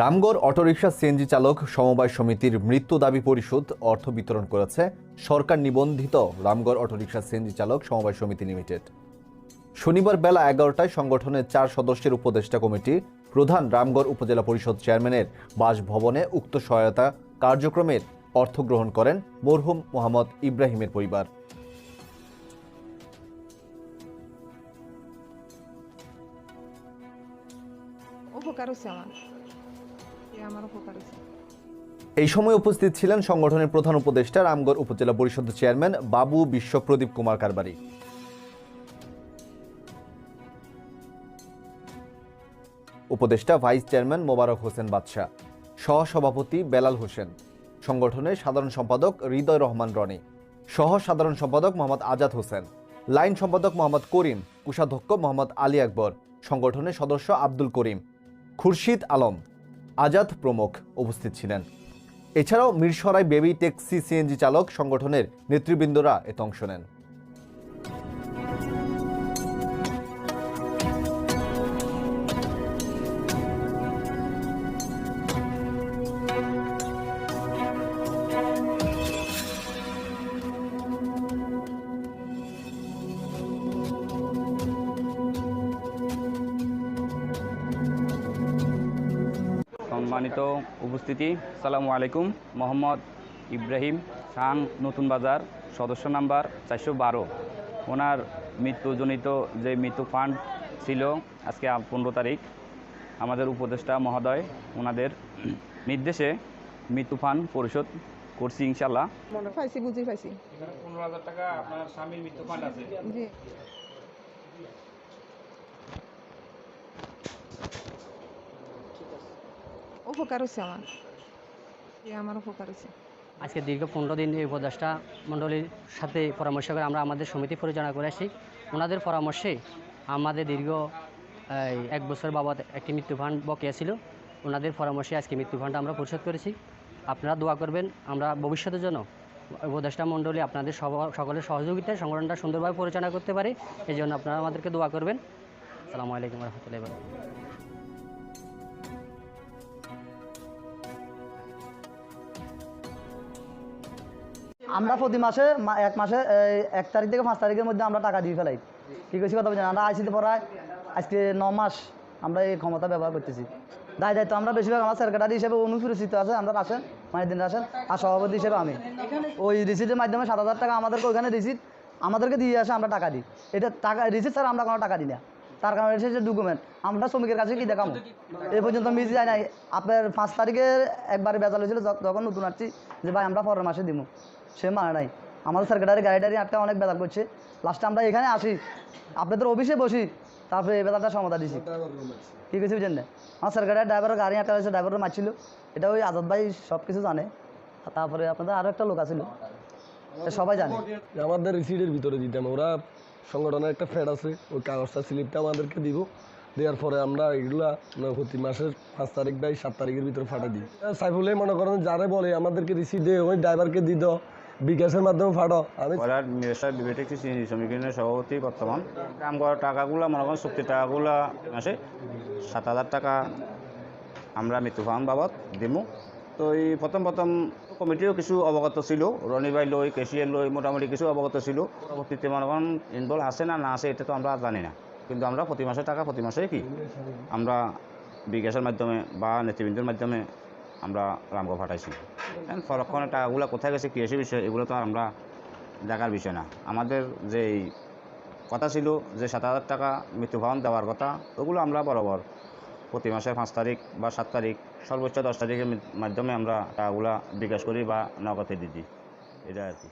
Ramgarh autorickshaw CNG চালক সমবায় সমিতির মৃত্যু দাবি পরিশোধ অর্থ বিতরণ করেছে সরকার নিবন্ধিত রামগড় অটোরিকশা সিএনজি চালক সমবায় সমিতি লিমিটেড। শনিবার বেলা এগারোটায় সংগঠনের চার সদস্যের উপদেষ্টা কমিটি প্রধান রামগড় উপজেলা পরিষদ চেয়ারম্যানের বাসভবনে উক্ত সহায়তা কার্যক্রমের অর্থ গ্রহণ করেন মরহুম মোহাম্মদ ইব্রাহিমের পরিবার। উপকার আমার। এই সময় উপস্থিত ছিলেন সংগঠনের প্রধান উপদেষ্টা, রামগড় উপজেলা পরিষদ চেয়ারম্যান বাবু বিশ্বপ্রদীপ কুমার কারবারি। উপদেষ্টা, ভাইস চেয়ারম্যান মোবারক হোসেন বাদশাহ। সহসভাপতি বেলাল হোসেন। সংগঠনের সাধারণ সম্পাদক হৃদয় রহমান রনি। সহ সাধারণ সম্পাদক মোহাম্মদ আজাদ হোসেন। লাইন সম্পাদক মোহাম্মদ করিম। কোষাধ্যক্ষ মোহাম্মদ আলী আকবর। সংগঠনের সদস্য আব্দুল করিম। খুরশিদ আলম। আজাদ প্রমুখ উপস্থিত ছিলেন। এছাড়াও মিরসরাই বেবি ট্যাক্সি সিএনজি চালক সংগঠনের নেতৃবৃন্দরা এতে অংশ নেন। সম্মানিত উপস্থিতি। সালামু আলাইকুম। মোহাম্মদ ইব্রাহিম সাং নতুন বাজার সদস্য নাম্বার চারশো বারো। ওনার মৃত্যুজনিত যে মৃত্যু ফান্ড ছিল আজকে পনেরো তারিখ আমাদের উপদেষ্টা মহোদয় ওনাদের নির্দেশে মৃত্যু ফান্ড পরিশোধ করছি ইনশাল্লাহ পাইছি বুঝি পাইছি। পনেরো হাজার টাকা আপনার স্বামীর মৃত্যু ফান্ড আছে। উপকার হচ্ছে আমার। আমার উপকার হচ্ছে আজকে দীর্ঘ পনেরো দিন এই উপদেষ্টা মণ্ডলীর সাথে পরামর্শ করে আমরা আমাদের সমিতি পরিচালনা করে আসি ওনাদের পরামর্শে আমাদের দীর্ঘ এক বছর বাবদ একটি মৃত্যু ফান্ড বকেয়া ছিল। ওনাদের পরামর্শে আজকে মৃত্যু ফান্ড আমরা পরিশোধ করেছি। আপনারা দোয়া করবেন, আমরা ভবিষ্যতের জন্য উপদেষ্টা মণ্ডলী আপনাদের সকলের সহযোগিতায় সংগঠনটা সুন্দরভাবে পরিচালনা করতে পারে। এই জন্য আপনারা আমাদেরকে দোয়া করবেন। আসসালামু আলাইকুম রহমতুল্লাহ আমরা প্রতি মাসে এক মাসে এক তারিখ থেকে পাঁচ তারিখের মধ্যে আমরা টাকা দিয়ে ফেলাই। ঠিক আছে কথা বলছেন? আমরা আইসিতে পড়ায় আজকে ন মাস আমরা এই ক্ষমতা ব্যবহার করতেছি। দায় দায়িত্ব আমরা বেশিরভাগ আমার সেক্রেটারি হিসেবে অনুপরিচিত আছে, আমরা আসেন মানে দিন আসেন, আর সভাপতি হিসেবে আমি। ওই রিসিটের মাধ্যমে সাত হাজার টাকা আমাদেরকে ওইখানে রিসিট আমাদেরকে দিয়ে আসে, আমরা টাকা দিই। এটা টাকা রিসিট স্যার আমরা কোনো টাকা দিই না। তার কারণে হচ্ছে ডকুমেন্ট আমরা শ্রমিকের কাছে কি দেখাবো? এ পর্যন্ত মিস যায় নাই। আপনার পাঁচ তারিখে একবার বেজাল হয়েছিল যখ- যখন নতুন আসছি যে ভাই আমরা পরের মাসে দিব সে মানে নাই। আমাদের সেক্রেটারি গাড়ি টাড়ি আটটা অনেক বেজাল করছে। লাস্টে আমরা এখানে আসি। আপনাদের অফিসে বসি। তারপরে এই বেজালটা সমাধা দিছি। ঠিক আছে বুঝলেন না? আমার সেক্রেটারি ড্রাইভারের গাড়ি আটটা হয়েছে ড্রাইভারও মারছিল। এটা ওই আজাদ ভাই সব কিছু জানে। তারপরে আপনাদের আরও একটা লোক আছিল সবাই জানে। আমাদের ভিতরে দিতাম। ওরা সংগঠনের একটা ফ্যাড আছে, ওই কাগজটা স্লিপটা আমাদেরকে দিব, দেওয়ার পরে আমরা এগুলা মানে প্রতি মাসের পাঁচ তারিখ বা সাত তারিখের ভিতরে ফাটা দিই। সাইফুলে মনে করেন যারে বলে, আমাদেরকে রিসিট দে ওই ড্রাইভারকে দি দাও, বিকাশের মাধ্যমে ফাটো। আমি করার মিরেশ্বর বিবেটিক শ্রমিকের সভাপতি, বর্তমান। কাম করার টাকাগুলো, মনে করেন চুক্তির টাকাগুলো, মাসে সাত হাজার টাকা আমরা মৃত্যু ফান্ড বাবদ দিমু। তো এই প্রথম প্রথম কমিটিও কিছু অবগত ছিল। রনি ভাই লই কেশিয়ান লই মোটামুটি কিছু অবগত ছিল। পরবর্তীতে মনে করেন ইনভলভ আছে না না আছে, এটা তো আমরা জানি না। কিন্তু আমরা প্রতি মাসে টাকা, প্রতি মাসে কি? আমরা বিকাশের মাধ্যমে বা নেতৃবৃন্দের মাধ্যমে আমরা রামগড় পাঠাইছি। এখন ফরক্ষণের টাকাগুলো কোথায় গেছে, কী এসে বিষয়, এগুলো তো আর আমরা দেখার বিষয় না। আমাদের যে কথা ছিল, যে সাত হাজার টাকা মৃত্যুভাবন দেওয়ার কথা, ওগুলো আমরা বরাবর প্রতি মাসের পাঁচ তারিখ বা সাত তারিখ, সর্বোচ্চ দশ তারিখের মাধ্যমে আমরা টাকাগুলা বিকাশ করি বা নগদে দিয়ে দিই। এটা আর কি।